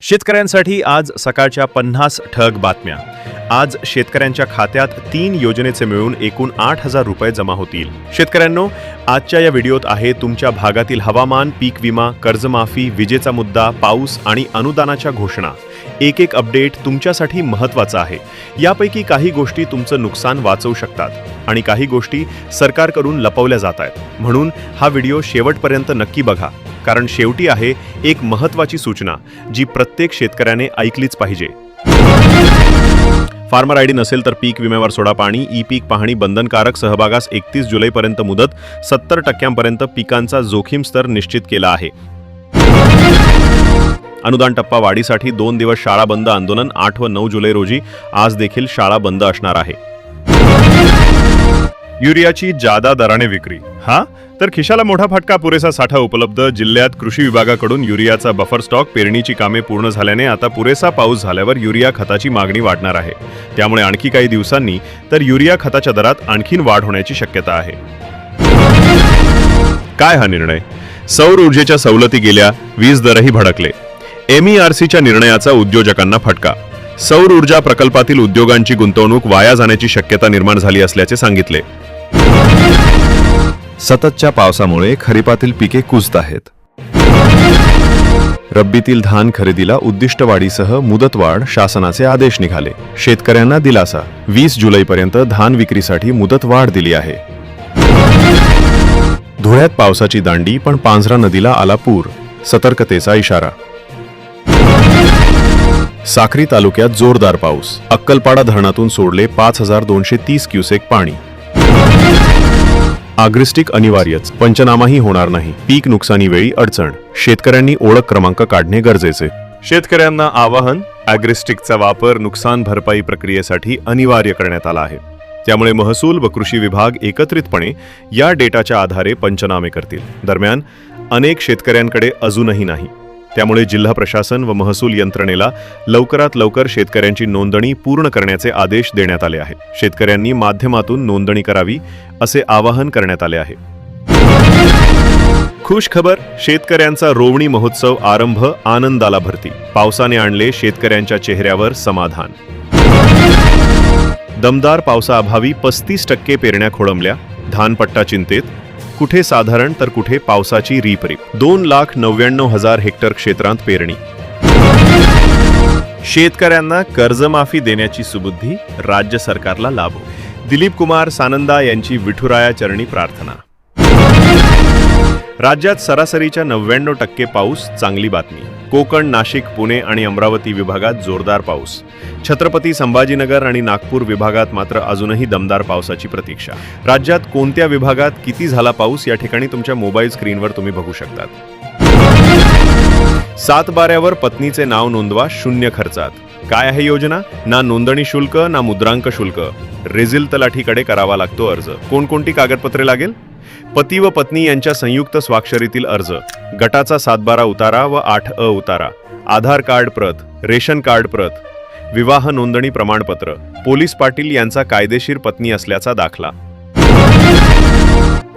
शेतकऱ्यांसाठी आज सकाळच्या पन्नास ठग बातम्या. आज शेतकऱ्यांच्या खात्यात तीन योजनेचे मिळून एकूण आठ हजार रुपये जमा होतील. शेतकऱ्यांनो आजच्या या व्हिडिओत आहे तुमच्या भागातील हवामान पीक विमा कर्जमाफी विजेचा मुद्दा पाऊस आणि अनुदानाच्या घोषणा. एक एक अपडेट तुमच्यासाठी महत्त्वाचा आहे. यापैकी काही गोष्टी तुमचं नुकसान वाचवू शकतात आणि काही गोष्टी सरकारकडून लपवल्या जात आहेत. म्हणून हा व्हिडिओ शेवटपर्यंत नक्की बघा. कारण शेवटी आहे एक महत्त्वाची सूचना जी प्रत्येक शेतकऱ्याने ऐकलीच पाहिजे. फार्मर आयडी नसेल तर पीक विम्यावर सोडा पाणी ई पीक पाहणी बंधनकारक सहभागास एकतीस जुलैपर्यंत मुदत सत्तर टक्क्यांपर्यंत पिकांचा जोखीम स्तर निश्चित केला आहे. अनुदान टप्पा वाढीसाठी दोन दिवस शाळा बंद आंदोलन आठ व नऊ जुलै रोजी आज देखील शाळा बंद असणार आहे. युरियाची जादा दराने विक्री. हा? तर खिशाला मोठा फटका पुरेसा साठा उपलब्ध जिल्ह्यात कृषी विभागाकडून युरियाचा बफर स्टॉक पेरणीची कामे पूर्ण झाल्याने आता पुरेसा पाऊस झाल्यावर युरिया खताची मागणी वाढणार आहे. त्यामुळे आणखी काही दिवसांनी तर युरिया खताच्या दरात आणखीन वाढ होण्याची शक्यता आहे. काय हा निर्णय? सौर ऊर्जेच्या सवलती गेल्या वीज दरही भडकले. एमईआरसीच्या निर्णयाचा उद्योजकांना फटका. सौर ऊर्जा प्रकल्पातील उद्योगांची गुंतवणूक वाया जाण्याची शक्यता निर्माण झाली असल्याचे सांगितले. सततच्या पावसामुळे खरीपातील पिके कुजत आहेत. रब्बीतील धान खरेदीला उद्दिष्ट वाढीसह मुदतवाढ शासनाचे आदेश निघाले. शेतकऱ्यांना दिलासा. वीस जुलैपर्यंत धान विक्रीसाठी मुदतवाढ दिली आहे. धुळ्यात पावसाची दांडी पण पांझरा नदीला आला पूर. सतर्कतेचा इशारा. साक्री तालुक्यात जोरदार पाऊस. अक्कलपाडा धरणातून सोडले पाच हजार दोनशे तीस क्युसेक पाणी. आग्रिस्टिक अनिवार्यच. पंचनामाही होणार नाही. पीक नुकसानीवेळी अडचण. शेतकऱ्यांनी ओळख क्रमांक काढणे गरजेचे. शेतकऱ्यांना आवाहन अॅग्रिस्टिकचा वापर नुकसान भरपाई प्रक्रियेसाठी अनिवार्य करण्यात आला आहे. त्यामुळे महसूल व कृषी विभाग एकत्रितपणे या डेटाच्या आधारे पंचनामे करतील. दरम्यान अनेक शेतकऱ्यांकडे अजूनही नाही. त्यामुळे जिल्हा प्रशासन व महसूल यंत्रणेला लवकरात लवकर शेतकऱ्यांची नोंदणी पूर्ण करण्याचे आदेश देण्यात आले आहेत शेतकऱ्यांनी माध्यमातून नोंदणी करावी असे आवाहन करण्यात आले आहे. खुश खबर शेतकऱ्यांचा रोवणी महोत्सव आरंभ आनंदाला भरती. पावसाने आणले शेतकऱ्यांच्या चेहऱ्यावर समाधान. दमदार पावसाअभावी पस्तीस टक्के पेरण्या खोळंबल्या. धानपट्टा चिंतेत. कुठे साधारण तर कुठे पावसाची रीपरीप दोन लाख नव्याण्णव हजार हेक्टर क्षेत्रांत पेरणी. शेतकऱ्यांना कर्जमाफी देण्याची सुबुद्धी राज्य सरकारला लाभो. दिलीप कुमार सानंदा यांची विठुराया चरणी प्रार्थना. राज्यात सरासरीच्या नव्याण्णव टक्के पाऊस चांगली बातमी. कोकण नाशिक पुणे आणि अमरावती विभागात जोरदार पाऊस. छत्रपती संभाजीनगर आणि नागपूर विभागात मात्र अजूनही दमदार पावसाची प्रतीक्षा. राज्यात कोणत्या विभागात किती झाला पाऊस या ठिकाणी तुमच्या मोबाईल स्क्रीनवर तुम्ही बघू शकतात. सात बाऱ्यावर पत्नीचे नाव नोंदवा शून्य खर्चात. काय आहे योजना? ना नोंदणी शुल्क ना मुद्रांक शुल्क. रेझिल तलाठीकडे करावा लागतो अर्ज. कोणकोणती कागदपत्रे लागेल? पती व पत्नी यांच्या संयुक्त स्वाक्षरीतील अर्ज. गटाचा सातबारा उतारा व आठ अ उतारा. आधार कार्ड प्रत रेशन कार्ड प्रत. विवाह नोंदणी प्रमाणपत्र. पोलीस पाटील यांचा कायदेशीर पत्नी असल्याचा दाखला.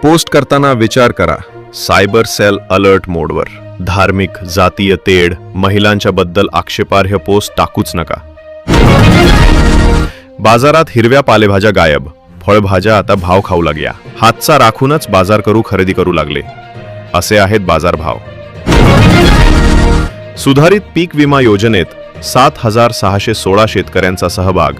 पोस्ट करताना विचार करा. सायबर सेल अलर्ट मोडवर. धार्मिक जातीय तेढ महिलांच्या बद्दल आक्षेपार्ह पोस्ट टाकूच नका. बाजारात हिरव्या पालेभाज्या गायब. फळभाज्या आता भाव खाऊ लागल्या. हातचा राखूनच बाजार करू खरेदी करू लागले. असे आहेत बाजारभाव. सुधारित पीक विमा योजनेत सात हजार सहाशे सोळा शेतकऱ्यांचा सहभाग.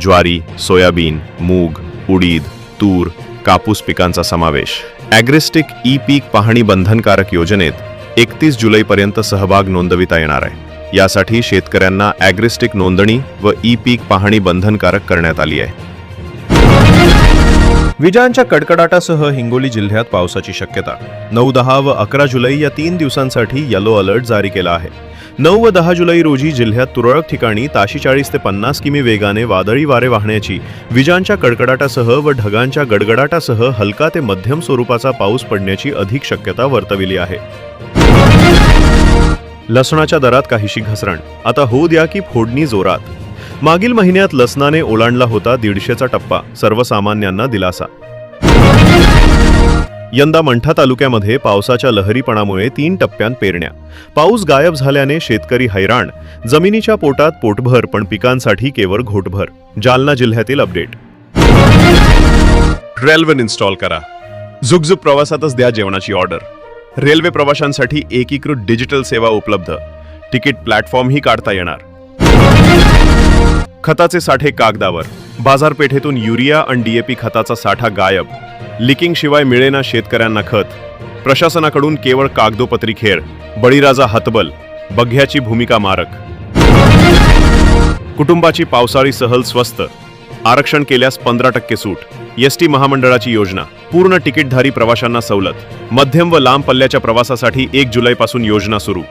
ज्वारी सोयाबीन मूग उडीद तूर कापूस पिकांचा समावेश. ॲग्रेस्टिक ई पीक पाहणी बंधनकारक योजनेत एकतीस जुलैपर्यंत सहभाग नोंदविता येणार आहे. यासाठी शेतकऱ्यांना ॲग्रिस्टिक नोंदणी व ई पीक पाहणी बंधनकारक करण्यात आली आहे. विजांच्या कडकडाटासह हिंगोली जिल्ह्यात पावसाची शक्यता. नऊ दहा व अकरा जुलै या तीन दिवसांसाठी येलो अलर्ट जारी केला आहे. नऊ व दहा जुलै रोजी जिल्ह्यात तुरळक ठिकाणी ताशी चाळीस ते पन्नास किमी वेगाने वादळी वारे वाहण्याची विजांच्या कडकडाटासह व ढगांच्या गडगडाटासह हलका ते मध्यम स्वरूपाचा पाऊस पडण्याची अधिक शक्यता वर्तविली आहे. लसणाच्या दरात काहीशी घसरण. आता होऊ द्या की फोडणी जोरात. मागील महिन्यात लसणाने ओलांडला होता दीडशेचा टप्पा सर्वसामान्यांना दिलासा. यंदा मंठा तालुक्यामध्ये पावसाच्या लहरीपणामुळे तीन टप्प्यात पेरण्या. पाऊस गायब झाल्याने शेतकरी हैराण. जमिनीच्या पोटात पोटभर पण पिकांसाठी केवळ घोटभर. जालना जिल्ह्यातील अपडेट. रेल्वेन इन्स्टॉल करा. झुकझुक प्रवासातच द्या जेवणाची ऑर्डर. रेल्वे प्रवाशांसाठी एकीकृत डिजिटल सेवा उपलब्ध. तिकीट प्लॅटफॉर्मही काढता येणार. खताचे साठे कागदावर. बाजारपेठेतून युरिया आणि डीएपी खताचा साठा गायब. लिकिंग शिवाय मिळेना शेतकऱ्यांना खत. प्रशासनाकडून केवळ कागदोपत्री खेळ. बळीराजा हतबल. बघ्याची भूमिका मारक. कुटुंबाची पावसाळी सहल स्वस्त. आरक्षण केल्यास पंधरा टक्के सूट. एस टी महामंडळाची योजना. पूर्ण तिकीटधारी प्रवाशांना सवलत. मध्यम व लांब पल्ल्याच्या प्रवासासाठी एक जुलैपासून योजना सुरू.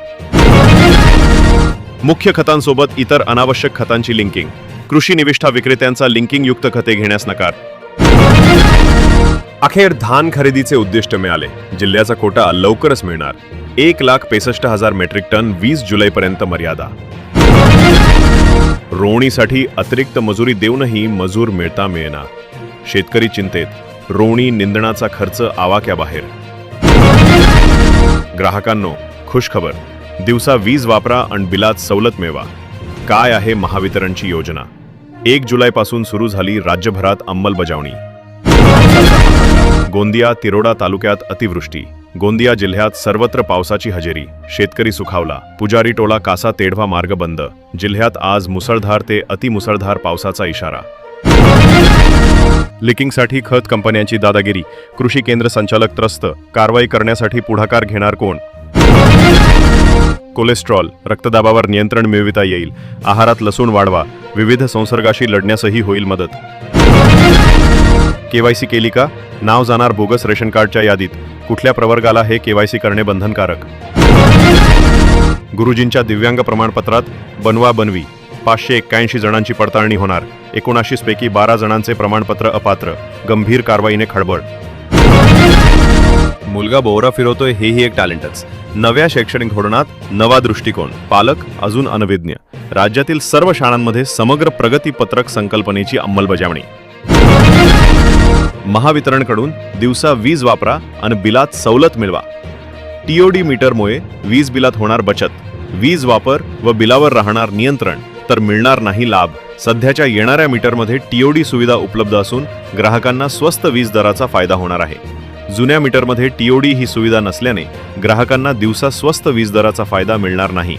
मुख्य खतांसोबत इतर अनावश्यक खतांची लिंकिंग. कृषी निविष्ठा विक्रेत्यांचा लिंकिंग युक्त खते घेण्यास नकार. अखेर धान खरेदीचे उद्दिष्ट मिळाले. जिल्ह्याचा कोटा लवकरच मिळणार. एक लाख पेसष्ट हजार मेट्रिक टन वीस जुलैपर्यंत मर्यादा. रोवणीसाठी अतिरिक्त मजुरी देऊनही मजूर मिळता मिळेना. शेतकरी चिंतेत. रोवणी निंदणाचा खर्च आवाक्याबाहेर. ग्राहकांनो खुशखबर. दिवसा वीज वापरा आणि बिलात सवलत मिळवा. काय आहे महावितरणची योजना? एक जुलैपासून सुरू झाली राज्यभरात अंमलबजावणी. गोंदिया तिरोडा तालुक्यात अतिवृष्टी. गोंदिया जिल्ह्यात सर्वत्र पावसाची हजेरी. शेतकरी सुखावला. पुजारी टोला कासा तेढवा मार्ग बंद. जिल्ह्यात आज मुसळधार ते अतिमुसळधार पावसाचा इशारा. लिकिंगसाठी खत कंपन्यांची दादागिरी कृषी केंद्र संचालक त्रस्त कारवाई करण्यासाठी पुढाकार घेणार कोण? कोलेस्ट्रॉल रक्तदाबावर नियंत्रण मिळविता येईल आहारात लसूण वाढवा विविध संसर्गाशी लढण्यासही होईल मदत. केवायसी केली का? नाव जाणार बोगस रेशन कार्डच्या यादीत कुठल्या प्रवर्गाला हे केवायसी करणे बंधनकारक? गुरुजींच्या दिव्यांग प्रमाणपत्रात बनवा बनवी पाचशे एक्क्याऐंशी जणांची पडताळणी होणार. एकोणाशीस पैकी बारा जणांचे प्रमाणपत्र अपात्र. गंभीर कारवाईने खळबळ. मुलगा बोवरा फिरवतोय हेही एक टॅलेंटच. नव्या शैक्षणिक धोरणात नवा दृष्टिकोन. पालक अजून अनविज्ञ राज्यातील सर्व शाळांमध्ये समग्र प्रगतीपत्रक संकल्पनेची अंमलबजावणी. महावितरणकडून दिवसा वीज वापरा आणि बिलात सवलत मिळवा. टीओडी मीटरमुळे वीज बिलात होणार बचत. वीज वापर व बिलावर राहणार नियंत्रण. तर मिळणार नाही लाभ. सध्याच्या येणाऱ्या मीटरमध्ये टीओडी सुविधा उपलब्ध असून ग्राहकांना स्वस्त वीज दराचा फायदा होणार आहे. जुन्या मीटरमध्ये टीओडी ही सुविधा नसल्याने ग्राहकांना दिवसा स्वस्त वीज दराचा फायदा मिळणार नाही.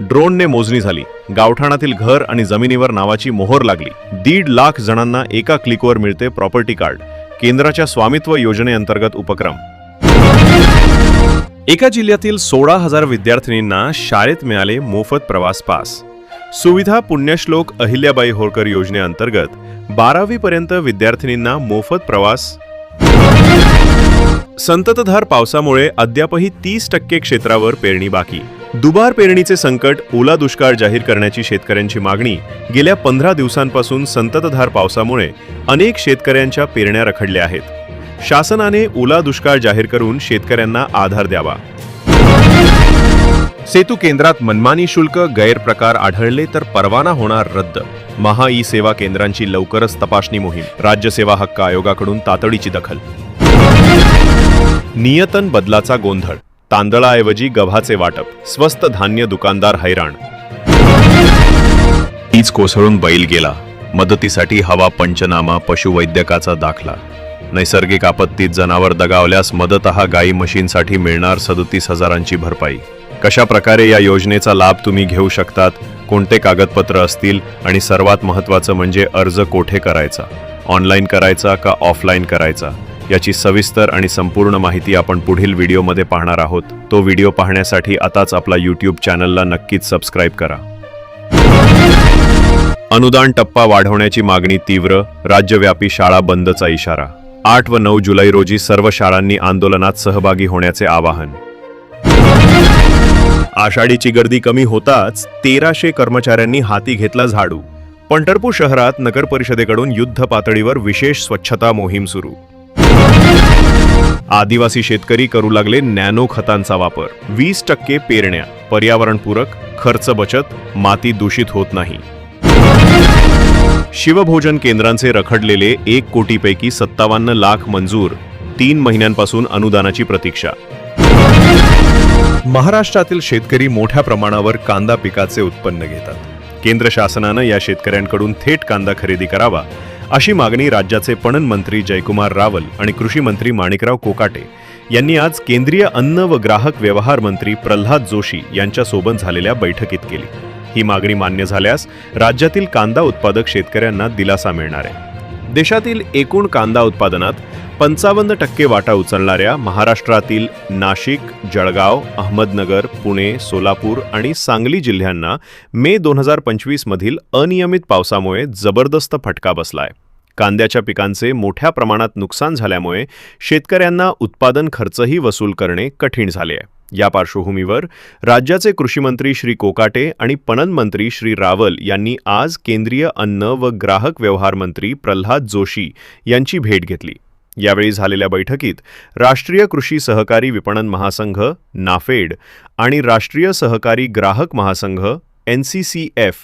ड्रोनने मोजणी झाली. गावठाणातील घर आणि जमिनीवर नावाची मोहर लागली. दीड लाख जणांना एका क्लिकवर मिळते प्रॉपर्टी कार्ड. केंद्राच्या स्वामित्व योजनेअंतर्गत उपक्रम. एका जिल्ह्यातील सोळा हजार विद्यार्थिनींना शाळेत मिळाले मोफत प्रवास पास. सुविधा पुण्यश्लोक अहिल्याबाई होळकर योजनेअंतर्गत बारावीपर्यंत विद्यार्थिनींना मोफत प्रवास. संततधार पावसामुळे अद्यापही तीस टक्के क्षेत्रावर पेरणी बाकी. दुबार पेरणीचे संकट ओला दुष्काळ जाहीर करण्याची शेतकऱ्यांची मागणी गेल्या पंधरा दिवसांपासून संततधार पावसामुळे अनेक शेतकऱ्यांच्या पेरण्या रखडल्या आहेत. शासनाने ओला दुष्काळ जाहीर करून शेतकऱ्यांना आधार द्यावा. सेतू केंद्रात मनमानी शुल्क गैरप्रकार आढळले तर परवाना होणार रद्द. महा ई सेवा केंद्रांची लवकरच तपासणी मोहीम राज्य सेवा हक्क आयोगाकडून तातडीची दखल. नियतन बदलाचा गोंधळ तांदळाऐवजी गव्हाचे वाटप स्वस्त धान्य दुकानदार हैराण. तीच कोसळून बैल गेला मदतीसाठी हवा पंचनामा पशुवैद्यकाचा दाखला. नैसर्गिक आपत्तीत जनावर दगावल्यास मदत हा गाई मशीनसाठी मिळणार सदतीस हजारांची भरपाई. कशा प्रकारे या योजनेचा लाभ तुम्ही घेऊ शकतात कोणते कागदपत्र असतील आणि सर्वात महत्त्वाचं म्हणजे अर्ज कोठे करायचा? ऑनलाईन करायचा का ऑफलाईन करायचा? याची सविस्तर आणि संपूर्ण माहिती आपण पुढील व्हिडिओमध्ये पाहणार आहोत. तो व्हिडिओ पाहण्यासाठी आताच आपला यूट्यूब चॅनलला नक्कीच सबस्क्राईब करा. अनुदान टप्पा वाढवण्याची मागणी तीव्र राज्यव्यापी शाळा बंदचा इशारा. आठ व नऊ जुलै रोजी सर्व शाळांनी आंदोलनात सहभागी होण्याचे आवाहन. आषाढीची गर्दी कमी होताच तेराशे कर्मचाऱ्यांनी हाती घेतला झाडू. पंढरपूर शहरात नगर परिषदेकडून युद्ध पातळीवर विशेष स्वच्छता मोहीम सुरू. आदिवासी शेतकरी करू लागले नॅनो खतांचा वापर. वीस टक्के पेरण्या. पर्यावरणपूरक खर्च बचत माती दूषित होत नाही. शिवभोजन केंद्रांचे रखडलेले एक कोटीपैकी सत्तावन्न लाख मंजूर तीन महिन्यांपासून अनुदानाची प्रतीक्षा. महाराष्ट्रातील शेतकरी मोठ्या प्रमाणावर कांदा पिकाचे उत्पन्न घेतात. केंद्र शासनानं या शेतकऱ्यांकडून थेट कांदा खरेदी करावा अशी मागणी राज्याचे पणन मंत्री जयकुमार रावल आणि कृषी मंत्री माणिकराव कोकाटे यांनी आज केंद्रीय अन्न व ग्राहक व्यवहार मंत्री प्रल्हाद जोशी यांच्यासोबत झालेल्या बैठकीत केली. ही मागणी मान्य झाल्यास राज्यातील कांदा उत्पादक शेतकऱ्यांना दिलासा मिळणार आहे. देशातील एकूण कांदा उत्पादनात पंचावन्न टक्के वाटा उचलणाऱ्या महाराष्ट्रातील नाशिक जळगाव अहमदनगर पुणे सोलापूर आणि सांगली जिल्ह्यांना मे दोन हजार पंचवीसमधील अनियमित पावसामुळे जबरदस्त फटका बसलाय. कांद्याच्या पिकांचे मोठ्या प्रमाणात नुकसान झाल्यामुळे शेतकऱ्यांना उत्पादन खर्चही वसूल करणे कठीण झाले आहे. या पार्श्वभूमीवर राज्याचे कृषीमंत्री श्री कोकाटे आणि पणन मंत्री श्री रावल यांनी आज केंद्रीय अन्न व ग्राहक व्यवहार मंत्री प्रल्हाद जोशी यांची भेट घेतली. यावेळी झालेल्या बैठकीत राष्ट्रीय कृषी सहकारी विपणन महासंघ नाफेड आणि राष्ट्रीय सहकारी ग्राहक महासंघ एन सी सी एफ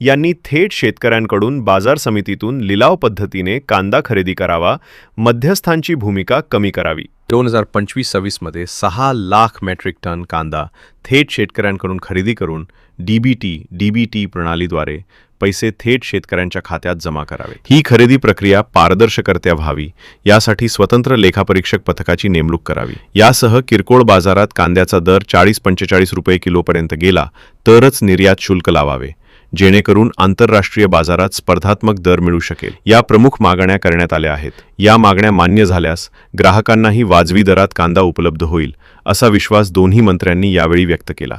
यांनी थेट शेतकऱ्यांकडून बाजार समितीतून लिलाव पद्धतीने कांदा खरेदी करावा मध्यस्थांची भूमिका कमी करावी. दोन हजार पंचवीस सव्वीसमध्ये सहा लाख मेट्रिक टन कांदा थेट शेतकऱ्यांकडून खरेदी करून डीबीटी डीबीटी प्रणालीद्वारे पैसे थेट शेतकऱ्यांच्या खात्यात जमा करावे. ही खरेदी प्रक्रिया पारदर्शकर्त्या व्हावी यासाठी स्वतंत्र लेखापरीक्षक पथकाची नेमणूक करावी. यासह किरकोळ बाजारात कांद्याचा दर चाळीस पंचेचाळीस रुपये किलोपर्यंत गेला तरच निर्यात शुल्क लावावे जेणेकरून आंतरराष्ट्रीय बाजारात स्पर्धात्मक दर मिळू शकेल. या प्रमुख मागण्या करण्यात आल्या आहेत. या मागण्या मान्य झाल्यास ग्राहकांनाही वाजवी दरात कांदा उपलब्ध होईल असा विश्वास दोन्ही मंत्र्यांनी यावेळी व्यक्त केला.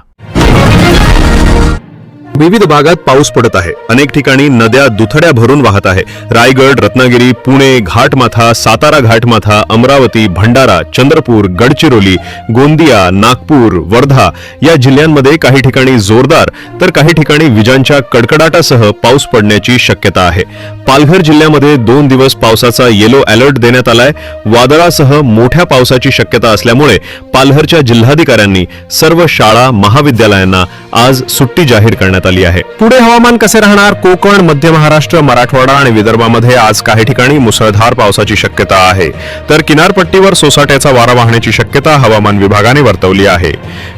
विविध भागात पाऊस पडत आहे. अनेक ठिकाणी नद्या दुथड्या भरून वाहत आहे. रायगड रत्नागिरी पुणे घाटमाथा सातारा घाटमाथा अमरावती भंडारा चंद्रपूर गडचिरोली गोंदिया नागपूर वर्धा या जिल्ह्यांमध्ये काही ठिकाणी जोरदार तर काही ठिकाणी विजांच्या कडकडाटासह पाऊस पडण्याची शक्यता आहे. पालघर जिल्ह्यामध्ये दोन दिवस पावसाचा येलो अलर्ट देण्यात आलाय. वादळासह मोठ्या पावसाची शक्यता असल्यामुळे पालघरच्या जिल्हाधिकाऱ्यांनी सर्व शाळा महाविद्यालयांना आज सुट्टी जाहीर करण्यात करण्यात आली आहे. पुढे हवामान कसे राहणार? कोकण मध्य महाराष्ट्र मराठवाडा आणि विदर्भामध्ये आज काही ठिकाणी मुसळधार पावसाची शक्यता आहे. तर किनारपट्टीवर सोसाट्याचा वारा वाहण्याची शक्यता हवामान विभागाने वर्तवली आहे.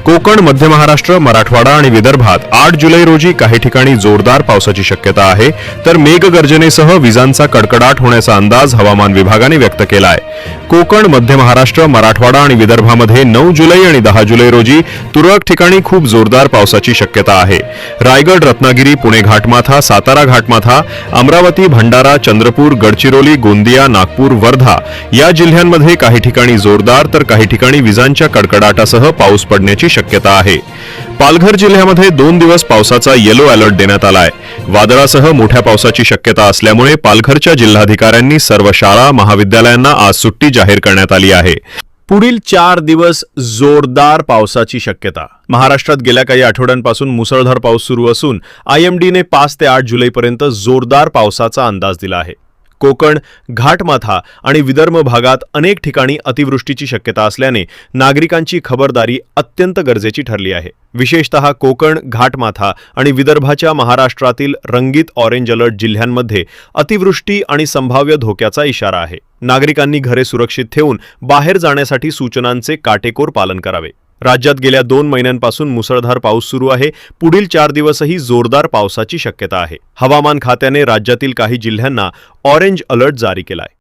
कोकण मध्य महाराष्ट्र मराठवाडा आणि विदर्भात आठ जुलै रोजी काही ठिकाणी जोरदार पावसाची शक्यता आहे. तर मेघगर्जनेसह विजांचा कडकडाट होण्याचा अंदाज हवामान विभागाने व्यक्त केला आहे कोकण मध्य महाराष्ट्र मराठवाडा आणि विदर्भामध्ये नऊ जुलै आणि दहा जुलै रोजी तुरळक ठिकाणी खूप जोरदार पावसाची शक्यता आहे. रायगड रत्नागिरी पुणे घाटमाथा सातारा घाटमाथा अमरावती भंडारा चंद्रपूर गडचिरोली गोंदिया नागपूर वर्धा या जिल्ह्यांमध्ये काही ठिकाणी जोरदार तर काही ठिकाणी विजांच्या कडकडाटासह पाऊस पडण्याची शक्यता आहे. पालघर जिल्ह्यामध्ये दोन दिवस पावसाचा येलो अलर्ट देण्यात आलाय. वादळासह मोठ्या पावसाची शक्यता असल्यामुळे पालघरच्या जिल्हाधिकाऱ्यांनी सर्व शाळा महाविद्यालयांना आज सुट्टी जाहीर करण्यात आली आहे. पुढील चार दिवस जोरदार पावसाची शक्यता. महाराष्ट्रात गेल्या काही आठवड्यांपासून मुसळधार पाऊस सुरू असून आय एम डीने पाच ते आठ जुलैपर्यंत जोरदार पावसाचा अंदाज दिला आहे. कोकण घाटमाथा आणि विदर्भ भागात अनेक ठिकाणी अतिवृष्टीची शक्यता असल्याने नागरिकांची खबरदारी अत्यंत गरजेची ठरली आहे. विशेषतः कोकण घाटमाथा आणि विदर्भाच्या महाराष्ट्रातील रंगीत ऑरेंज अलर्ट जिल्ह्यांमध्ये अतिवृष्टी आणि संभाव्य धोक्याचा इशारा आहे. नागरिकांनी घरे सुरक्षित ठेवून बाहेर जाण्यासाठी सूचनांचे काटेकोर पालन करावे. राज्यात गेल्या दोन महिन्यांपासून मुसळधार पाऊस सुरू आहे. पुढील चार दिवसही जोरदार पावसाची शक्यता आहे. हवामान खात्याने राज्यातील काही जिल्ह्यांना ऑरेंज अलर्ट जारी केलाय.